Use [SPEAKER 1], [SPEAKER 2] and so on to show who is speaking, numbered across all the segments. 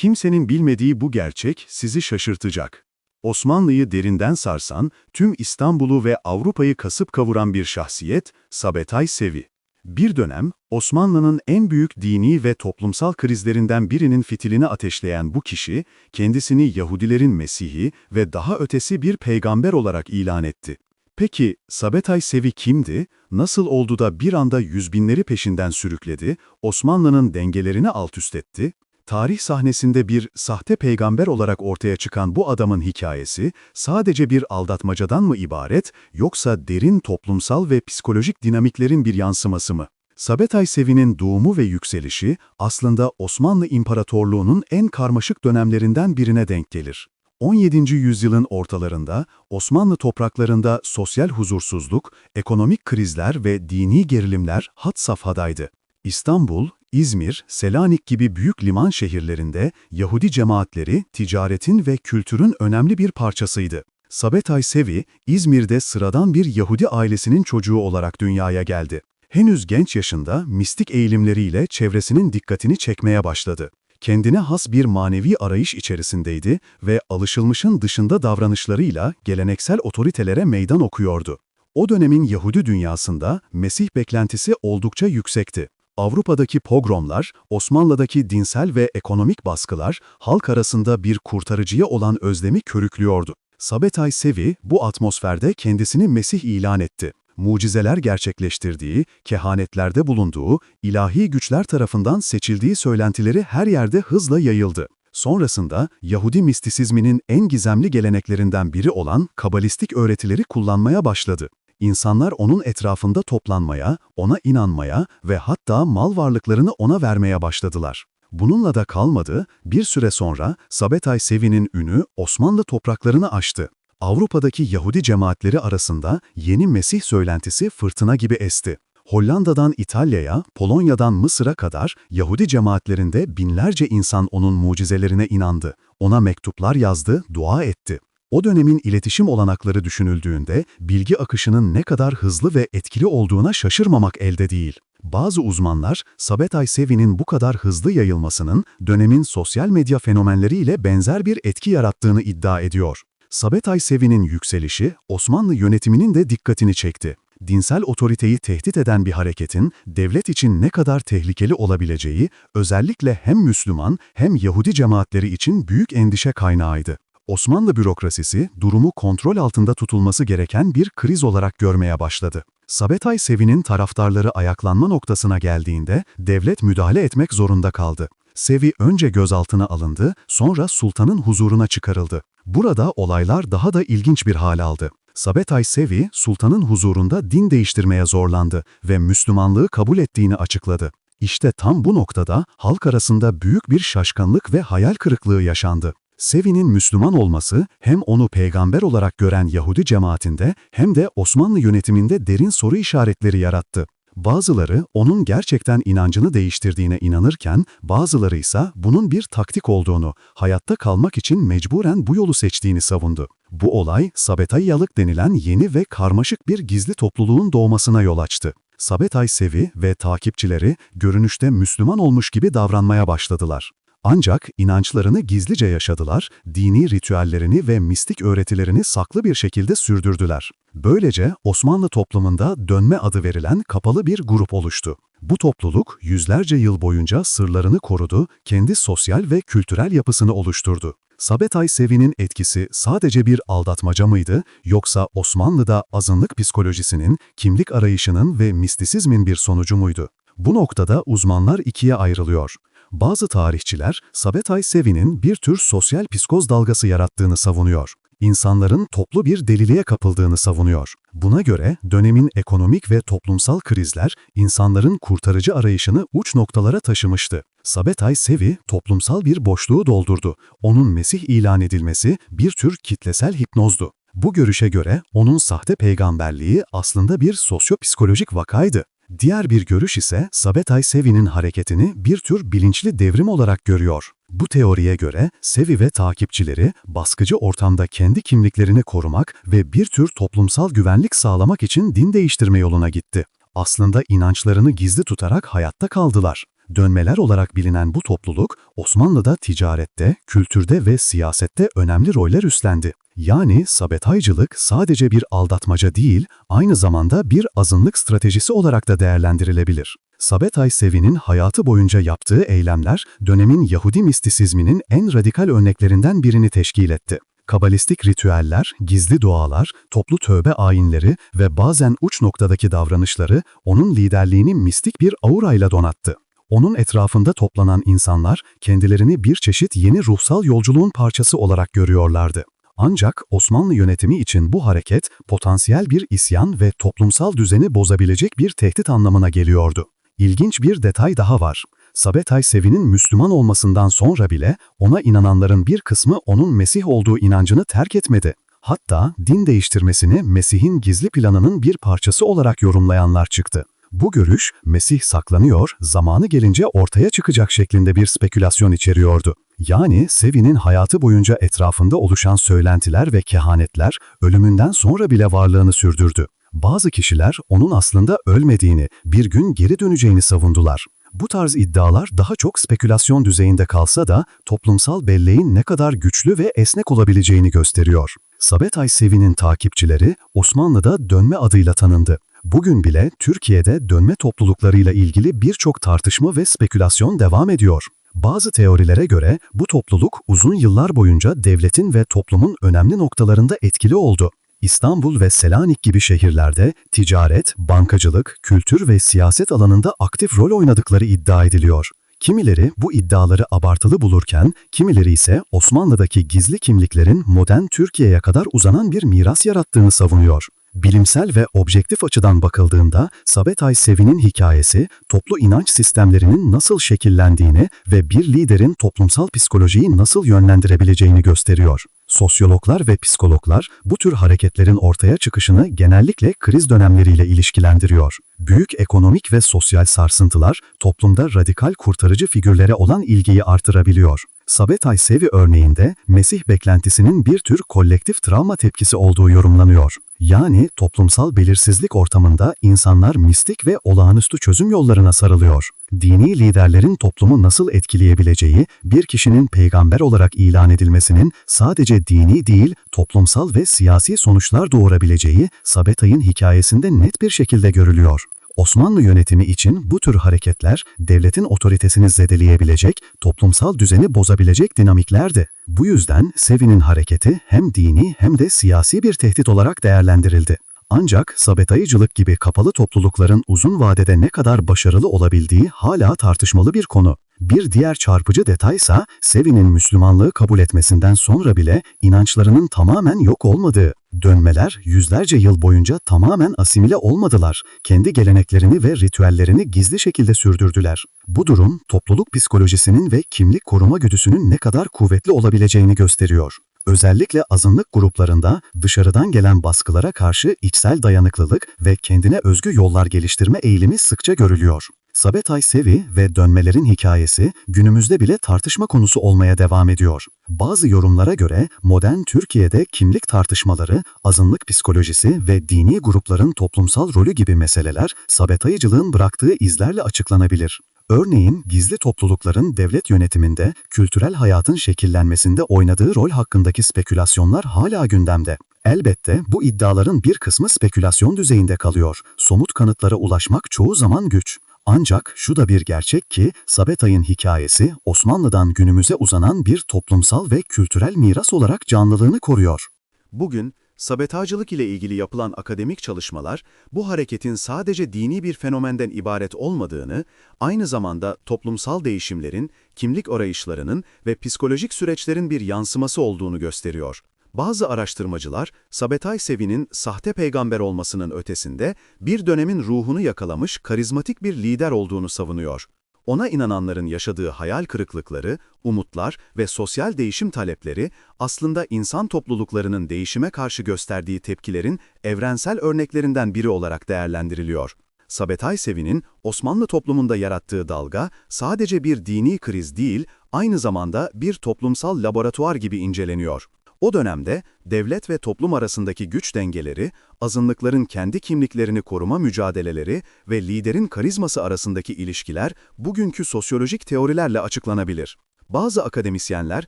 [SPEAKER 1] Kimsenin bilmediği bu gerçek sizi şaşırtacak. Osmanlı'yı derinden sarsan, tüm İstanbul'u ve Avrupa'yı kasıp kavuran bir şahsiyet, Sabetay Sevi. Bir dönem, Osmanlı'nın en büyük dini ve toplumsal krizlerinden birinin fitilini ateşleyen bu kişi, kendisini Yahudilerin Mesih'i ve daha ötesi bir peygamber olarak ilan etti. Peki, Sabetay Sevi kimdi? Nasıl oldu da bir anda yüz binleri peşinden sürükledi, Osmanlı'nın dengelerini altüst etti? Tarih sahnesinde bir sahte peygamber olarak ortaya çıkan bu adamın hikayesi, sadece bir aldatmacadan mı ibaret, yoksa derin toplumsal ve psikolojik dinamiklerin bir yansıması mı? Sabetay Sevi'nin doğumu ve yükselişi, aslında Osmanlı İmparatorluğu'nun en karmaşık dönemlerinden birine denk gelir. 17. yüzyılın ortalarında Osmanlı topraklarında sosyal huzursuzluk, ekonomik krizler ve dini gerilimler had safhadaydı. İstanbul, İzmir, Selanik gibi büyük liman şehirlerinde Yahudi cemaatleri ticaretin ve kültürün önemli bir parçasıydı. Sabetay Sevi, İzmir'de sıradan bir Yahudi ailesinin çocuğu olarak dünyaya geldi. Henüz genç yaşında mistik eğilimleriyle çevresinin dikkatini çekmeye başladı. Kendine has bir manevi arayış içerisindeydi ve alışılmışın dışında davranışlarıyla geleneksel otoritelere meydan okuyordu. O dönemin Yahudi dünyasında Mesih beklentisi oldukça yüksekti. Avrupa'daki pogromlar, Osmanlı'daki dinsel ve ekonomik baskılar halk arasında bir kurtarıcıya olan özlemi körüklüyordu. Sabetay Sevi bu atmosferde kendisini Mesih ilan etti. Mucizeler gerçekleştirdiği, kehanetlerde bulunduğu, ilahi güçler tarafından seçildiği söylentileri her yerde hızla yayıldı. Sonrasında Yahudi mistisizminin en gizemli geleneklerinden biri olan kabalistik öğretileri kullanmaya başladı. İnsanlar onun etrafında toplanmaya, ona inanmaya ve hatta mal varlıklarını ona vermeye başladılar. Bununla da kalmadı, bir süre sonra Sabetay Sevi'nin ünü Osmanlı topraklarını aştı. Avrupa'daki Yahudi cemaatleri arasında yeni Mesih söylentisi fırtına gibi esti. Hollanda'dan İtalya'ya, Polonya'dan Mısır'a kadar Yahudi cemaatlerinde binlerce insan onun mucizelerine inandı. Ona mektuplar yazdı, dua etti. O dönemin iletişim olanakları düşünüldüğünde bilgi akışının ne kadar hızlı ve etkili olduğuna şaşırmamak elde değil. Bazı uzmanlar, Sabetay Sevi'nin bu kadar hızlı yayılmasının dönemin sosyal medya fenomenleriyle benzer bir etki yarattığını iddia ediyor. Sabetay Sevi'nin yükselişi Osmanlı yönetiminin de dikkatini çekti. Dinsel otoriteyi tehdit eden bir hareketin devlet için ne kadar tehlikeli olabileceği özellikle hem Müslüman hem Yahudi cemaatleri için büyük endişe kaynağıydı. Osmanlı bürokrasisi durumu kontrol altında tutulması gereken bir kriz olarak görmeye başladı. Sabetay Sevi'nin taraftarları ayaklanma noktasına geldiğinde devlet müdahale etmek zorunda kaldı. Sevi önce gözaltına alındı, sonra sultanın huzuruna çıkarıldı. Burada olaylar daha da ilginç bir hal aldı. Sabetay Sevi, sultanın huzurunda din değiştirmeye zorlandı ve Müslümanlığı kabul ettiğini açıkladı. İşte tam bu noktada halk arasında büyük bir şaşkınlık ve hayal kırıklığı yaşandı. Sevi'nin Müslüman olması hem onu peygamber olarak gören Yahudi cemaatinde hem de Osmanlı yönetiminde derin soru işaretleri yarattı. Bazıları onun gerçekten inancını değiştirdiğine inanırken, bazıları ise bunun bir taktik olduğunu, hayatta kalmak için mecburen bu yolu seçtiğini savundu. Bu olay, Sabetayyalık denilen yeni ve karmaşık bir gizli topluluğun doğmasına yol açtı. Sabetay Sevi ve takipçileri görünüşte Müslüman olmuş gibi davranmaya başladılar. Ancak inançlarını gizlice yaşadılar, dini ritüellerini ve mistik öğretilerini saklı bir şekilde sürdürdüler. Böylece Osmanlı toplumunda dönme adı verilen kapalı bir grup oluştu. Bu topluluk yüzlerce yıl boyunca sırlarını korudu, kendi sosyal ve kültürel yapısını oluşturdu. Sabetay Sevi'nin etkisi sadece bir aldatmaca mıydı, yoksa Osmanlı'da azınlık psikolojisinin, kimlik arayışının ve mistisizmin bir sonucu muydu? Bu noktada uzmanlar ikiye ayrılıyor. Bazı tarihçiler, Sabetay Sevi'nin bir tür sosyal psikoz dalgası yarattığını savunuyor. İnsanların toplu bir deliliğe kapıldığını savunuyor. Buna göre dönemin ekonomik ve toplumsal krizler insanların kurtarıcı arayışını uç noktalara taşımıştı. Sabetay Sevi toplumsal bir boşluğu doldurdu. Onun Mesih ilan edilmesi bir tür kitlesel hipnozdu. Bu görüşe göre onun sahte peygamberliği aslında bir sosyopsikolojik vakaydı. Diğer bir görüş ise Sabetay Sevi'nin hareketini bir tür bilinçli devrim olarak görüyor. Bu teoriye göre Sevi ve takipçileri baskıcı ortamda kendi kimliklerini korumak ve bir tür toplumsal güvenlik sağlamak için din değiştirme yoluna gitti. Aslında inançlarını gizli tutarak hayatta kaldılar. Dönmeler olarak bilinen bu topluluk, Osmanlı'da ticarette, kültürde ve siyasette önemli roller üstlendi. Yani sabetaycılık sadece bir aldatmaca değil, aynı zamanda bir azınlık stratejisi olarak da değerlendirilebilir. Sabetay Sevi'nin hayatı boyunca yaptığı eylemler, dönemin Yahudi mistisizminin en radikal örneklerinden birini teşkil etti. Kabalistik ritüeller, gizli dualar, toplu tövbe ayinleri ve bazen uç noktadaki davranışları onun liderliğini mistik bir aurayla donattı. Onun etrafında toplanan insanlar kendilerini bir çeşit yeni ruhsal yolculuğun parçası olarak görüyorlardı. Ancak Osmanlı yönetimi için bu hareket potansiyel bir isyan ve toplumsal düzeni bozabilecek bir tehdit anlamına geliyordu. İlginç bir detay daha var. Sabetay Sevi'nin Müslüman olmasından sonra bile ona inananların bir kısmı onun Mesih olduğu inancını terk etmedi. Hatta din değiştirmesini Mesih'in gizli planının bir parçası olarak yorumlayanlar çıktı. Bu görüş, Mesih saklanıyor, zamanı gelince ortaya çıkacak şeklinde bir spekülasyon içeriyordu. Yani Sevi'nin hayatı boyunca etrafında oluşan söylentiler ve kehanetler ölümünden sonra bile varlığını sürdürdü. Bazı kişiler onun aslında ölmediğini, bir gün geri döneceğini savundular. Bu tarz iddialar daha çok spekülasyon düzeyinde kalsa da toplumsal belleğin ne kadar güçlü ve esnek olabileceğini gösteriyor. Sabetay Sevi'nin takipçileri Osmanlı'da dönme adıyla tanındı. Bugün bile Türkiye'de dönme topluluklarıyla ilgili birçok tartışma ve spekülasyon devam ediyor. Bazı teorilere göre bu topluluk uzun yıllar boyunca devletin ve toplumun önemli noktalarında etkili oldu. İstanbul ve Selanik gibi şehirlerde ticaret, bankacılık, kültür ve siyaset alanında aktif rol oynadıkları iddia ediliyor. Kimileri bu iddiaları abartılı bulurken, kimileri ise Osmanlı'daki gizli kimliklerin modern Türkiye'ye kadar uzanan bir miras yarattığını savunuyor. Bilimsel ve objektif açıdan bakıldığında Sabetay Sevi'nin hikayesi toplu inanç sistemlerinin nasıl şekillendiğini ve bir liderin toplumsal psikolojiyi nasıl yönlendirebileceğini gösteriyor. Sosyologlar ve psikologlar bu tür hareketlerin ortaya çıkışını genellikle kriz dönemleriyle ilişkilendiriyor. Büyük ekonomik ve sosyal sarsıntılar toplumda radikal kurtarıcı figürlere olan ilgiyi artırabiliyor. Sabetay Sevi örneğinde Mesih beklentisinin bir tür kolektif travma tepkisi olduğu yorumlanıyor. Yani toplumsal belirsizlik ortamında insanlar mistik ve olağanüstü çözüm yollarına sarılıyor. Dini liderlerin toplumu nasıl etkileyebileceği, bir kişinin peygamber olarak ilan edilmesinin sadece dini değil, toplumsal ve siyasi sonuçlar doğurabileceği Sabetay'ın hikayesinde net bir şekilde görülüyor. Osmanlı yönetimi için bu tür hareketler devletin otoritesini zedeleyebilecek, toplumsal düzeni bozabilecek dinamiklerdi. Bu yüzden Sevi'nin hareketi hem dini hem de siyasi bir tehdit olarak değerlendirildi. Ancak sabetayıcılık gibi kapalı toplulukların uzun vadede ne kadar başarılı olabildiği hala tartışmalı bir konu. Bir diğer çarpıcı detaysa Sevi'nin Müslümanlığı kabul etmesinden sonra bile inançlarının tamamen yok olmadığı. Dönmeler yüzlerce yıl boyunca tamamen asimile olmadılar. Kendi geleneklerini ve ritüellerini gizli şekilde sürdürdüler. Bu durum topluluk psikolojisinin ve kimlik koruma güdüsünün ne kadar kuvvetli olabileceğini gösteriyor. Özellikle azınlık gruplarında dışarıdan gelen baskılara karşı içsel dayanıklılık ve kendine özgü yollar geliştirme eğilimi sıkça görülüyor. Sabetay Sevi ve dönmelerin hikayesi günümüzde bile tartışma konusu olmaya devam ediyor. Bazı yorumlara göre modern Türkiye'de kimlik tartışmaları, azınlık psikolojisi ve dini grupların toplumsal rolü gibi meseleler sabetayıcılığın bıraktığı izlerle açıklanabilir. Örneğin gizli toplulukların devlet yönetiminde, kültürel hayatın şekillenmesinde oynadığı rol hakkındaki spekülasyonlar hala gündemde. Elbette bu iddiaların bir kısmı spekülasyon düzeyinde kalıyor. Somut kanıtlara ulaşmak çoğu zaman güç. Ancak şu da bir gerçek ki Sabetay'ın hikayesi Osmanlı'dan günümüze uzanan bir toplumsal ve kültürel miras olarak canlılığını koruyor.
[SPEAKER 2] Bugün sabetacılık ile ilgili yapılan akademik çalışmalar bu hareketin sadece dini bir fenomenden ibaret olmadığını, aynı zamanda toplumsal değişimlerin, kimlik arayışlarının ve psikolojik süreçlerin bir yansıması olduğunu gösteriyor. Bazı araştırmacılar, Sabetay Sevi'nin sahte peygamber olmasının ötesinde bir dönemin ruhunu yakalamış karizmatik bir lider olduğunu savunuyor. Ona inananların yaşadığı hayal kırıklıkları, umutlar ve sosyal değişim talepleri aslında insan topluluklarının değişime karşı gösterdiği tepkilerin evrensel örneklerinden biri olarak değerlendiriliyor. Sabetay Sevi'nin Osmanlı toplumunda yarattığı dalga sadece bir dini kriz değil, aynı zamanda bir toplumsal laboratuvar gibi inceleniyor. O dönemde devlet ve toplum arasındaki güç dengeleri, azınlıkların kendi kimliklerini koruma mücadeleleri ve liderin karizması arasındaki ilişkiler bugünkü sosyolojik teorilerle açıklanabilir. Bazı akademisyenler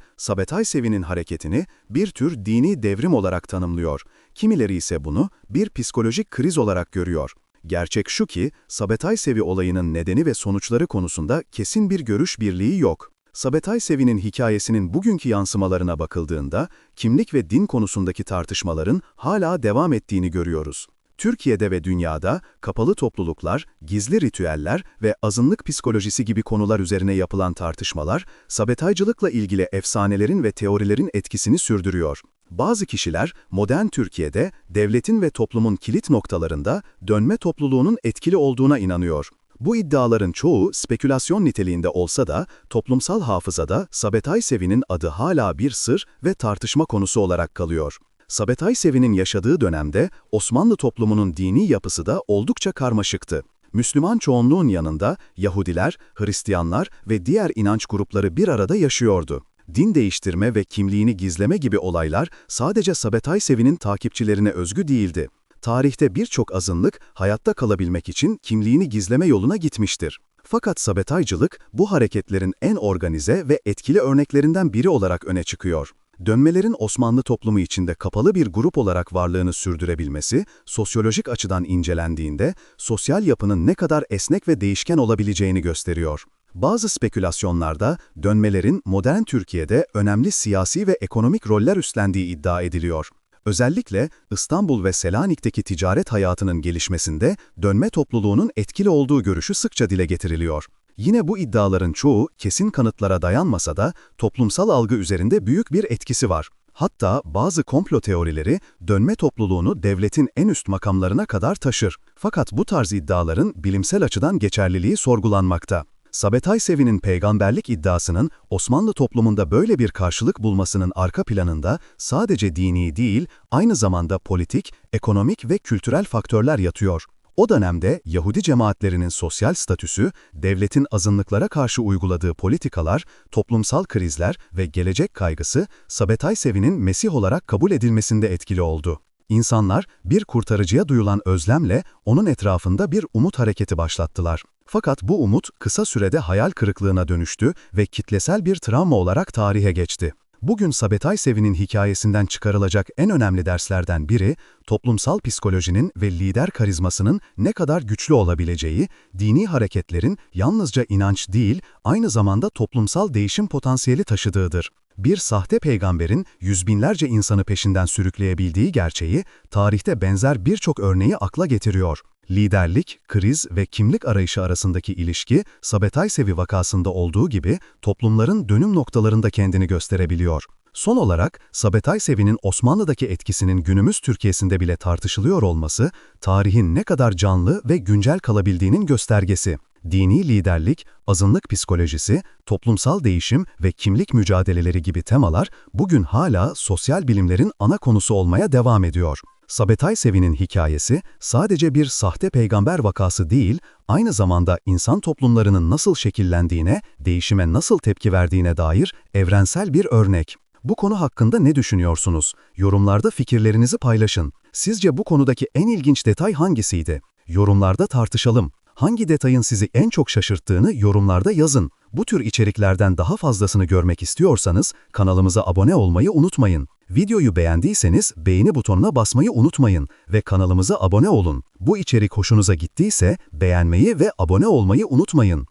[SPEAKER 2] Sabetay Sevi'nin hareketini bir tür dini devrim olarak tanımlıyor. Kimileri ise bunu bir psikolojik kriz olarak görüyor. Gerçek şu ki, Sabetay Sevi olayının nedeni ve sonuçları konusunda kesin bir görüş birliği yok. Sabetay Sevi'nin hikayesinin bugünkü yansımalarına bakıldığında, kimlik ve din konusundaki tartışmaların hala devam ettiğini görüyoruz. Türkiye'de ve dünyada kapalı topluluklar, gizli ritüeller ve azınlık psikolojisi gibi konular üzerine yapılan tartışmalar, sabetaycılıkla ilgili efsanelerin ve teorilerin etkisini sürdürüyor. Bazı kişiler modern Türkiye'de devletin ve toplumun kilit noktalarında dönme topluluğunun etkili olduğuna inanıyor. Bu iddiaların çoğu spekülasyon niteliğinde olsa da toplumsal hafızada Sabetay Sevi'nin adı hala bir sır ve tartışma konusu olarak kalıyor. Sabetay Sevi'nin yaşadığı dönemde Osmanlı toplumunun dini yapısı da oldukça karmaşıktı. Müslüman çoğunluğun yanında Yahudiler, Hristiyanlar ve diğer inanç grupları bir arada yaşıyordu. Din değiştirme ve kimliğini gizleme gibi olaylar sadece Sabetay Sevi'nin takipçilerine özgü değildi. Tarihte birçok azınlık hayatta kalabilmek için kimliğini gizleme yoluna gitmiştir. Fakat Sabetaycılık bu hareketlerin en organize ve etkili örneklerinden biri olarak öne çıkıyor. Dönmelerin Osmanlı toplumu içinde kapalı bir grup olarak varlığını sürdürebilmesi, sosyolojik açıdan incelendiğinde sosyal yapının ne kadar esnek ve değişken olabileceğini gösteriyor. Bazı spekülasyonlarda dönmelerin modern Türkiye'de önemli siyasi ve ekonomik roller üstlendiği iddia ediliyor. Özellikle İstanbul ve Selanik'teki ticaret hayatının gelişmesinde dönme topluluğunun etkili olduğu görüşü sıkça dile getiriliyor. Yine bu iddiaların çoğu kesin kanıtlara dayanmasa da toplumsal algı üzerinde büyük bir etkisi var. Hatta bazı komplo teorileri dönme topluluğunu devletin en üst makamlarına kadar taşır. Fakat bu tarz iddiaların bilimsel açıdan geçerliliği sorgulanmakta. Sabetay Sevi'nin peygamberlik iddiasının Osmanlı toplumunda böyle bir karşılık bulmasının arka planında sadece dini değil, aynı zamanda politik, ekonomik ve kültürel faktörler yatıyor. O dönemde Yahudi cemaatlerinin sosyal statüsü, devletin azınlıklara karşı uyguladığı politikalar, toplumsal krizler ve gelecek kaygısı Sabetay Sevi'nin Mesih olarak kabul edilmesinde etkili oldu. İnsanlar bir kurtarıcıya duyulan özlemle onun etrafında bir umut hareketi başlattılar. Fakat bu umut kısa sürede hayal kırıklığına dönüştü ve kitlesel bir travma olarak tarihe geçti. Bugün Sabetay Sevi'nin hikayesinden çıkarılacak en önemli derslerden biri, toplumsal psikolojinin ve lider karizmasının ne kadar güçlü olabileceği, dini hareketlerin yalnızca inanç değil, aynı zamanda toplumsal değişim potansiyeli taşıdığıdır. Bir sahte peygamberin yüz binlerce insanı peşinden sürükleyebildiği gerçeği, tarihte benzer birçok örneği akla getiriyor. Liderlik, kriz ve kimlik arayışı arasındaki ilişki, Sabetay Sevi vakasında olduğu gibi toplumların dönüm noktalarında kendini gösterebiliyor. Son olarak, Sabetay Sevi'nin Osmanlı'daki etkisinin günümüz Türkiye'sinde bile tartışılıyor olması, tarihin ne kadar canlı ve güncel kalabildiğinin göstergesi. Dini liderlik, azınlık psikolojisi, toplumsal değişim ve kimlik mücadeleleri gibi temalar bugün hala sosyal bilimlerin ana konusu olmaya devam ediyor. Sabetay Sevi'nin hikayesi sadece bir sahte peygamber vakası değil, aynı zamanda insan toplumlarının nasıl şekillendiğine, değişime nasıl tepki verdiğine dair evrensel bir örnek. Bu konu hakkında ne düşünüyorsunuz? Yorumlarda fikirlerinizi paylaşın. Sizce bu konudaki en ilginç detay hangisiydi? Yorumlarda tartışalım. Hangi detayın sizi en çok şaşırttığını yorumlarda yazın. Bu tür içeriklerden daha fazlasını görmek istiyorsanız kanalımıza abone olmayı unutmayın. Videoyu beğendiyseniz beğeni butonuna basmayı unutmayın ve kanalımıza abone olun. Bu içerik hoşunuza gittiyse beğenmeyi ve abone olmayı unutmayın.